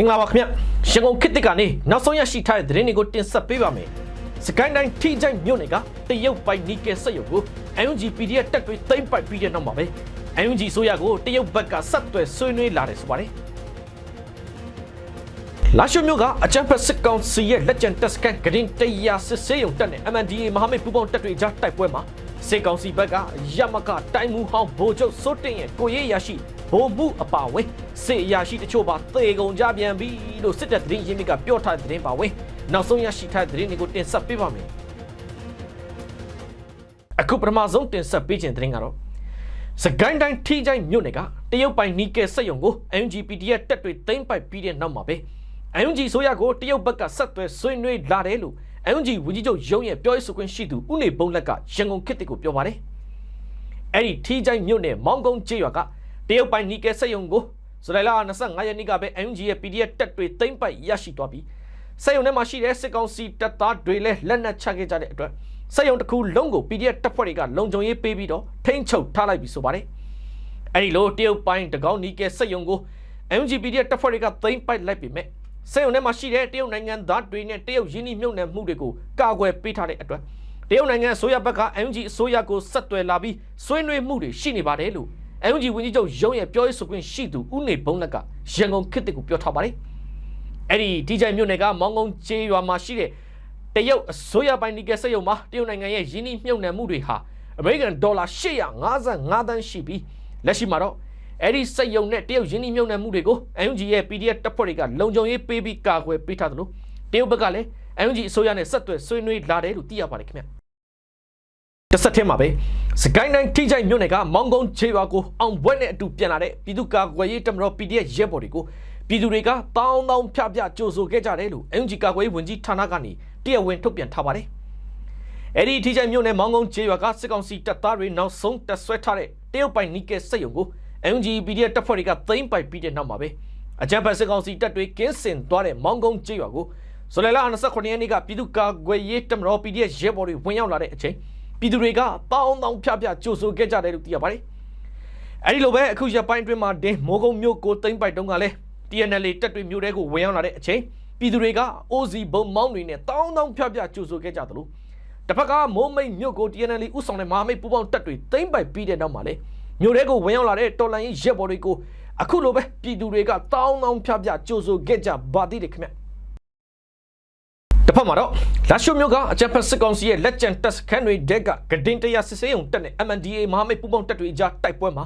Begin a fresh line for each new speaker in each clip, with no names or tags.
မင်္ဂလာပါခင်ဗျရန်ကုန်ခေတ်တစ်ကနေနောက်ဆုံးရရှိထားတဲ့သတင်းတွေကိုတင်ဆက်ပေးပါမယ်စကိုင်းတိုင်းထိကြိုက်မြို့နယ်ကတရုတ်ပိုင်နီကယ်စက်ရုံကို UNG PDF တက်တွေသိမ့်ပိုက်ပြီးတဲ့နောက်မှာပဲ UNG ဆိုရကိုတရုတ်ဘက်ကဆက်သွယ်ဆွေးနွေးလာတယ်ဆိုပါတယ်လာရှိုမြို့ကအချမ်းဖက်စစ်ကောင်စီရဲ့လက်ကျန်တက်စကန်ဂရင်တရာစစ်ဆေးရုံတက်နဲ့ MNDA မဟာမိတ်ပူးပေါင်းတပ်တွေကြားတိုက်ပွဲမှာစစ်ကောင်စီဘက်ကရမကတိုင်းမှုဟောင်းဗိုလ်ချုပ်စိုးတင်ရဲ့ကိုရေးရရှိဗိုလ်မှုအပါဝင် စစ်ရရှိတချို့ပါသေကုန်ကြပြန်ပြီလို့စစ်တပ်သတင်းရင်းမြစ်ကပြောထားတဲ့သတင်းပါဝင်နောက်ဆုံးရရှိထားတဲ့သတင်းတွေကိုတင်ဆက်ပေးပါမယ်အခုပထမဆုံးတင်ဆက်ပေးခြင်းသတင်းကတော့စကိုင်းတိုင်းထိကြိုင်မြို့နယ်ကတရုတ်ပိုင်နီကယ်စက်ရုံကို UNGPD ရဲ့တက်တွေသိမ်းပိုက်ပြီးတဲ့နောက်မှာပဲ UNG ဆိုရကိုတရုတ်ဘက်ကဆက်သွယ်ဆွေးနွေးလာတယ်လို့ UNG ဝန်ကြီးချုပ်ရုံးရဲ့ပြောရေးဆိုခွင့်ရှိသူဦးနေဘုံလက်ကရန်ကုန်ခေတ်တစ်ကိုပြောပါတယ်။အဲ့ဒီထိကြိုင်မြို့နယ်မောင်ကုန်းကျေးရွာကတရုတ်ပိုင်နီကယ်စက်ရုံကို ဇူလိုင်လ25ရက်နေ့ကပဲ UNG ရဲ့ PDF တက်တွေသိမ်းပိုက်ရရှိသွားပြီးစက်ရုံထဲမှာရှိတဲ့စစ်ကောင်စီတပ်သားတွေလည်းလက်နက်ချခဲ့ကြတဲ့အတွက်စက်ရုံတစ်ခုလုံးကို PDF တပ်ဖွဲ့တွေကလုံခြုံရေးပေးပြီးတော့ထိန်းချုပ်ထားလိုက်ပြီဆိုပါတယ်။အဲ့ဒီလိုတရုတ်ပိုင်းတကောင်းနီကယ်စက်ရုံကို MGPD တပ်ဖွဲ့တွေကသိမ်းပိုက်လိုက်ပြီမဲ့စက်ရုံထဲမှာရှိတဲ့တရုတ်နိုင်ငံသားတွေနဲ့တရုတ်ရင်းနှီးမြှုပ်နှံမှုတွေကိုကာကွယ်ပေးထားတဲ့အတွက်တရုတ်နိုင်ငံအစိုးရဘက်က MG အစိုးရကိုဆက်သွယ်လာပြီးဆွေးနွေးမှုတွေရှိနေပါတယ်လို့ MG ဝန်ကြီးချုပ်ရုံးရဲ့ပြောရေးဆိုခွင့်ရှိသူဦးနေဘုံလက်ကရန်ကုန်ခေတ်တစ်ကိုပြောထားပါတယ်။အဲ့ဒီဒီဂျိုင်မြို့နယ်ကမောင်ကုန်းကျေးရွာမှာရှိတဲ့တရုတ်အစိုးရပိုင်းဒီကယ်စက်ရုံမှာတရုတ်နိုင်ငံရဲ့ရင်းနှီးမြှုပ်နှံမှုတွေဟာအမေရိကန်ဒေါ်လာ855သန်းရှိပြီးလက်ရှိမှာတော့အဲ့ဒီစက်ရုံနဲ့တရုတ်ရင်းနှီးမြှုပ်နှံမှုတွေကို UNG ရဲ့ PDF တပ်ဖွဲ့တွေကလုံခြုံရေးပေးပြီးကာကွယ်ပေးထားသလိုတရုတ်ဘက်ကလည်း UNG အစိုးရနဲ့ဆက်သွယ်ဆွေးနွေးလာတယ်လို့သိရပါတယ်ခင်ဗျ တစ်ဆက်တည်းမှာပဲစကိုင်းတိုင်းထိကြိုက်မြို့နယ်ကမောင်ကုန်းခြေရွာကိုအောင်ဘွဲ့နဲ့အတူပြန်လာတဲ့ပြည်သူ့ကာကွယ်ရေးတပ်မတော် PDF ရဲဘော်တွေကိုပြည်သူတွေကတောင်းတောင်းဖြဖြကြိုဆိုခဲ့ကြတယ်လို့ UNG ကာကွယ်ရေးဝန်ကြီးဌာနကနေတရားဝင်ထုတ်ပြန်ထားပါတယ်အဲ့ဒီထိကြိုက်မြို့နယ်မောင်ကုန်းခြေရွာကစစ်ကောင်စီတပ်သားတွေနောက်ဆုံးတက်ဆွဲထားတဲ့တရုတ်ပိုင်နီကယ်စက်ရုံကို MG PDF တပ်ဖွဲ့တွေကသိမ်းပိုက်ပြီးတဲ့နောက်မှာပဲအကြမ်းဖက်စစ်ကောင်စီတပ်တွေကင်းစင်သွားတဲ့မောင်ကုန်းကျေးရွာကိုဇူလိုင်လ29ရက်နေ့ကပြည်သူ့ကာကွယ်ရေးတပ်မတော် PDF ရဲဘော်တွေဝင်ရောက်လာတဲ့အချိန် ပြည်သူတွေကတောင်းတောင်းဖြဖြကြိုဆိုခဲ့ကြတယ်လို့သိရပါတယ်။အဲဒီလိုပဲအခုရပိုင်းအတွင်းမှာဒင်းမိုးကုံမြို့ကိုသိမ်းပိုက်တုန်းကလည်း TNL တပ်တွေမြို့ထဲကိုဝင်ရောက်လာတဲ့အချိန်ပြည်သူတွေက OZ ဘုံမောင်းတွေနဲ့တောင်းတောင်းဖြဖြကြိုဆိုခဲ့ကြသလိုတစ်ဖက်ကမိုးမိတ်မြို့ကို TNL ဥဆောင်တဲ့မဟာမိတ်ပူးပေါင်းတပ်တွေသိမ်းပိုက်ပြီးတဲ့နောက်မှာလည်းမြို့ထဲကိုဝင်ရောက်လာတဲ့တော်လန်ရေးရက်ဘော်တွေကိုအခုလိုပဲပြည်သူတွေကတောင်းတောင်းဖြဖြကြိုဆိုခဲ့ကြပါသေးတယ်ခင်ဗျတစ်ဖ က်မှာတော့လာရှိုမြို့ကအကြံဖက်စစ်ကောင်စီရဲ့လက်ကျန်တပ်စခန်းတွေဒက်ကဂဒင်တရာစစ်စေးုံတက်နဲ့ MNDA မဟာမိတ်ပူးပေါင်းတပ်တွေအကြားတိုက်ပွဲမှာ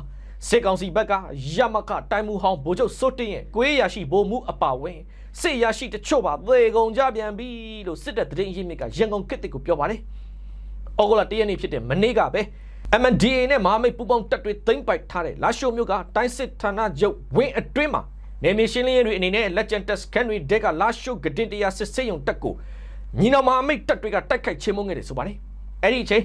စစ်ကောင်စီဘက်ကရမကတိုင်းမှုဟောင်းဗိုလ်ချုပ်စိုးတင်ရဲ့ကိုရေးရရှိဗိုလ်မှုအပါဝင်စစ်ရရှိတချို့ပါသေကုန်ကြပြန်ပြီလို့စစ်တပ်သတင်းရင်းမြစ်ကရန်ကုန်ကစ်တစ်ကိုပြောပါတယ်။အော်ဂိုလာတရက်နေ့ဖြစ်တဲ့မနေ့ကပဲ MNDA နဲ့မဟာမိတ်ပူးပေါင်းတပ်တွေသိမ်းပိုက်ထားတဲ့လာရှိုမြို့ကတိုင်းစစ်ဌာနချုပ်ဝင်းအတွင်းမှာနေမီရှင်းလင်းရေးတွေအနေနဲ့လက်ကျန်တက်စကန်တွေဒက်ကလာရှိုဂဒင်တရာစစ်စေးရုံတက်ကို ညီနောင်မဟာမိတ်တပ်တွေကတိုက်ခိုက်ချင်းမုန်းခဲ့တယ်ဆိုပါတယ်အဲ့ဒီအချိန်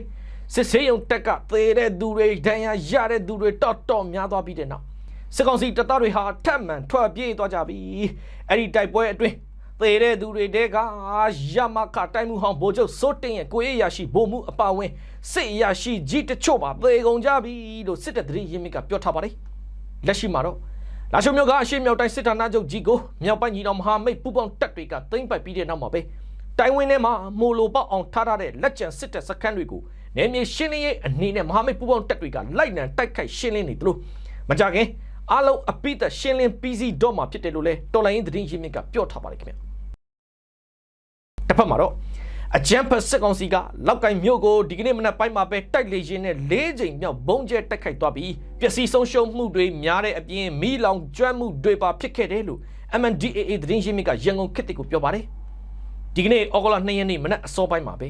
စစ်စေးရုံတက်ကသေတဲ့သူတွေဒဏ်ရာရတဲ့သူတွေတော့တော့များသွားပြီးတဲ့နောက်စစ်ကောင်စီတပ်သားတွေဟာထပ်မံထွက်ပြေးသွားကြပြီအဲ့ဒီတိုက်ပွဲအတွင်းသေတဲ့သူတွေတဲကရမကတိုင်းမှုဟောင်းဗိုလ်ချုပ်စိုးတင်ရဲ့ကိုရေးရရှိဗိုလ်မှုအပါဝင်စစ်ရရှိကြီးတချို့ပါသေကုန်ကြပြီလို့စစ်တပ်သတင်းရင်းမြစ်ကပြောထားပါတယ်လက်ရှိမှာတော့လာရှုံမြို့ကအရှိမြောက်တိုင်းစစ်ဌာနချုပ်ကြီးကိုမြောက်ပိုင်းညီတော်မဟာမိတ်ပူပေါင်းတပ်တွေကသိမ်းပိုက်ပြီးတဲ့နောက်မှာပဲ တိုင်ဝင်းထဲမှာမိုလိုပေါအောင်ထားထားတဲ့လက်ကျန်စစ်တပ်စခန်းတွေကိုနေမြေရှင်းလင်းရေးအနေနဲ့မဟာမိတ်ပူပေါင်းတပ်တွေကလိုက်နံတိုက်ခိုက်ရှင်းလင်းနေတယ်လို့မကြခင်အားလုံးအပိသက်ရှင်းလင်းပြီးစီတော့မှာဖြစ်တယ်လို့လဲတော်လိုင်းသတင်းရင်းမြစ်ကပြောထားပါတယ်ခင်ဗျတစ်ဖက်မှာတော့အကြမ်းဖက်စစ်ကောင်စီကလောက်ကင်မြို့ကိုဒီကနေ့မနက်ပိုင်းမှာပဲတိုက်လေရင်နဲ့၄ချိန်မြောက်ဘုံကျဲတိုက်ခိုက်သွားပြီးပျက်စီးဆုံးရှုံးမှုတွေများတဲ့အပြင်မီးလောင်ကျွမ်းမှုတွေပါဖြစ်ခဲ့တယ်လို့ MNDAA သတင်းရင်းမြစ်ကရန်ကုန်ခေတ်တစ်ကိုပြောပါတယ် ဒီကနေ့ဩဂုတ်လ2ရက်နေ့မနက်အစောပိုင်းမှာပဲ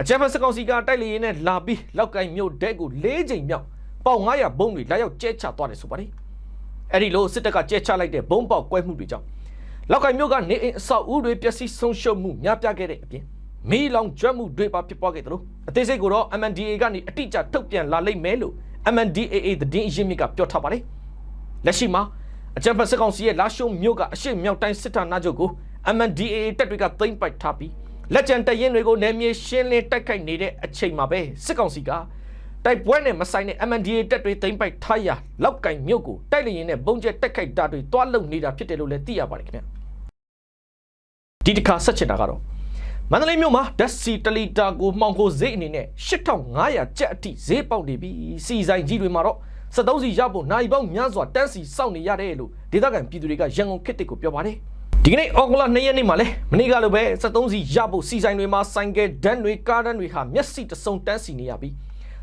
အကြမ်းဖက်စစ်ကောင်စီကတိုက်လေရင်နဲ့လာပြီးလောက်ကင်မြို့တဲကို၄ချိန်မြောက်ပေါင်900ဘုံတွေလာရောက်ကျဲချသွားတယ်ဆိုပါတယ်အဲ့ဒီလိုစစ်တပ်ကကျဲချလိုက်တဲ့ဘုံပေါက်ကွဲမှုတွေကြောင့်လောက်ကင်မြို့ကနေအိမ်အဆောက်အဦတွေပျက်စီးဆုံးရှုံးမှုများပြားခဲ့တဲ့အပြင်မီးလောင်ကျွမ်းမှုတွေပါဖြစ်ပွားခဲ့တယ်လို့အသေးစိတ်ကိုတော့ MNDA ကနေအတိအကျထုတ်ပြန်လာလိမ့်မယ်လို့ MNDAA သတင်းအရင်းမြစ်ကပြောထားပါတယ်လက်ရှိမှာအကြံဖတ်စစ်ကောင်စီရဲ့လာရှုံမြို့ကအရှိမြောက်တိုင်းစစ်ဌာနချုပ်ကို MNDAA တပ်တွေကသိမ်းပိုက်ထားပြီးလက်ကျန်တရင်တွေကိုနယ်မြေရှင်းလင်းတိုက်ခိုက်နေတဲ့အချိန်မှာပဲစစ်ကောင်စီကတိုက်ပွဲနဲ့မဆိုင်တဲ့ MNDAA တပ်တွေသိမ်းပိုက်ထားရာလောက်ကင်မြို့ကိုတိုက်လျင်နဲ့ဘုံကျဲတိုက်ခိုက်တာတွေတွားလုံနေတာဖြစ်တယ်လို့လည်းသိရပါတယ်ခင်ဗျဒီတစ်ခါဆက်ချင်တာကတော့မန္တလေးမြို့မှာဓာတ်ဆီတလီတာကိုမှောင်ခိုဈေးအနေနဲ့8500ကျပ်အထိဈေးပေါက်နေပြီစီဆိုင်ကြီးတွေမှာတော့73စီရဖို့နိုင်ပေါင်းများစွာတန်းစီစောင့်နေရတယ်လို့ဒေသခံပြည်သူတွေကရန်ကုန်ခေတ်တစ်ကိုပြောပါတယ် ဒီကနေ့အော်ဂူလာ2ရက်နေ့မှာလဲမနေ့ကလိုပဲ73စီရဖို့စီဆိုင်တွေမှာဆိုင်ကယ်ဒန်းတွေကားဒန်းတွေဟာမျက်စိတစုံတန်းစီနေရပြီ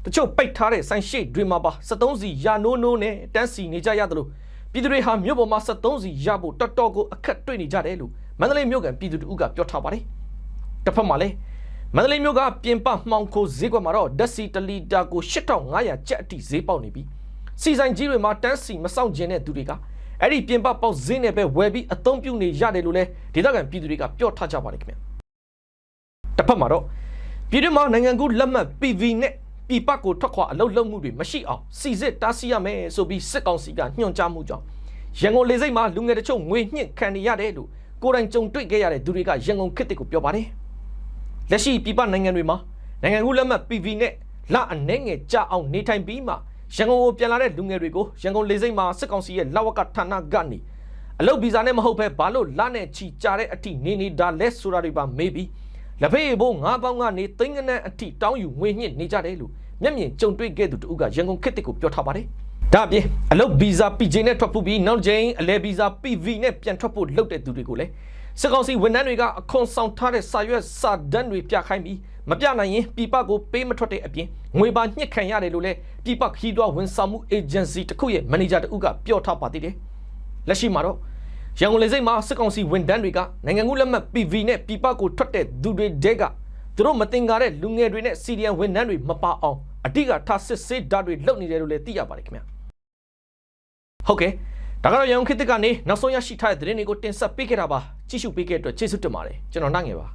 တချို့ပိတ်ထားတဲ့ဆိုင်ရှိတွေမှာပါ73စီရနိုးနိုးနဲ့တန်းစီနေကြရတယ်လို့ပြည်သူတွေဟာမြို့ပေါ်မှာ73စီရဖို့တော်တော်ကိုအခက်တွေ့နေကြတယ်လို့မန္တလေးမြို့ကန်ပြည်သူတို့ကပြောထားပါတယ်တစ်ဖက်မှာလည်းမန္တလေးမြို့ကပြင်ပမှောင်ခိုဈေးကွက်မှာတော့ဓာတ်ဆီတစ်လီတာကို8500ကျပ်အထိဈေးပေါက်နေပြီစီဆိုင်ကြီးတွေမှာတန်းစီမစောင့်ကျင်တဲ့သူတွေက အဲ့ဒီပြင်ပပေါက်ဈေးနဲ့ပဲဝယ်ပြီးအသုံးပြုနေရတယ်လို့လည်းဒေသခံပြည်သူတွေကပြောထားကြပါတယ်ခင်ဗျတစ်ဖက်မှာတော့ပြည်တွင်းမှာနိုင်ငံကူးလက်မှတ် PV နဲ့ပြည်ပကိုထွက်ခွာအလုပ်လုပ်မှုတွေမရှိအောင်စီစစ်တားဆီးရမယ်ဆိုပြီးစစ်ကောင်စီကညွှန်ကြားမှုကြောင့်ရန်ကုန်လေဆိပ်မှာလူငယ်တချို့ငွေညှစ်ခံနေရတယ်လို့ကိုယ်တိုင်ကြုံတွေ့ခဲ့ရတဲ့သူတွေကရန်ကုန်ခေတ်တစ်ကိုပြောပါတယ်လက်ရှိပြည်ပနိုင်ငံတွေမှာနိုင်ငံကူးလက်မှတ် PV နဲ့လအနှဲငယ်ကြာအောင်နေထိုင်ပြီးမှ ရန်ကုန်ကိုပြန်လာတဲ့လူငယ်တွေကိုရန်ကုန်လေဆိပ်မှာစစ်ကောင်စီရဲ့လဝကဌာနကနေအလုပ်ဗီဇာနဲ့မဟုတ်ဘဲဘာလို့လနဲ့ချီကြာတဲ့အထိနေနေတာလဲဆိုတာတွေပါမေးပြီးလက်ဖေးဘိုးငါးပေါင်းကနေသိန်းကနန်းအထိတောင်းယူငွေညှစ်နေကြတယ်လို့မျက်မြင်ကြုံတွေ့ခဲ့သူတူကရန်ကုန်ခေတ်တစ်ကိုပြောထားပါတယ်။ဒါအပြင်အလုပ်ဗီဇာ PJ နဲ့ထွက်ဖို့ပြီးနောက်ကျင်းအလဲဗီဇာ PV နဲ့ပြန်ထွက်ဖို့လုပ်တဲ့သူတွေကိုလည်း စစ်ကောင်စီဝန်ထမ်းတွေကအခွန်ဆောင်ထားတဲ့စာရွက်စာတမ်းတွေပြခိုင်းပြီးမပြနိုင်ရင်ပြည်ပကိုပေးမထွက်တဲ့အပြင်ငွေပါညှစ်ခံရတယ်လို့လည်းပြည်ပခီးသွွားဝန်ဆောင်မှုအေဂျင်စီတစ်ခုရဲ့မန်နေဂျာတဦးကပြောထားပါသေးတယ်။လက်ရှိမှာတော့ရန်ကုန်လေဆိပ်မှာစစ်ကောင်စီဝန်ထမ်းတွေကနိုင်ငံကူးလက်မှတ် PV နဲ့ပြည်ပကိုထွက်တဲ့သူတွေတဲကသူတို့မတင်ကားတဲ့လူငယ်တွေနဲ့စီဒီအန်ဝန်ထမ်းတွေမပါအောင်အတိကထားစစ်ဆေးဓာတ်တွေလုပ်နေတယ်လို့လည်းသိရပါတယ်ခင်ဗျာ။ဟုတ်ကဲ့ ဒါကတော့ရန်ကုန်ခေတ်သစ်ကနေနောက်ဆုံးရရှိထားတဲ့သတင်းတွေကိုတင်ဆက်ပေးခဲ့တာပါကြည့်ရှုပေးခဲ့တဲ့အတွက်ကျေးဇူးတင်ပါတယ်ကျွန်တော်နိုင်ငယ်ပါ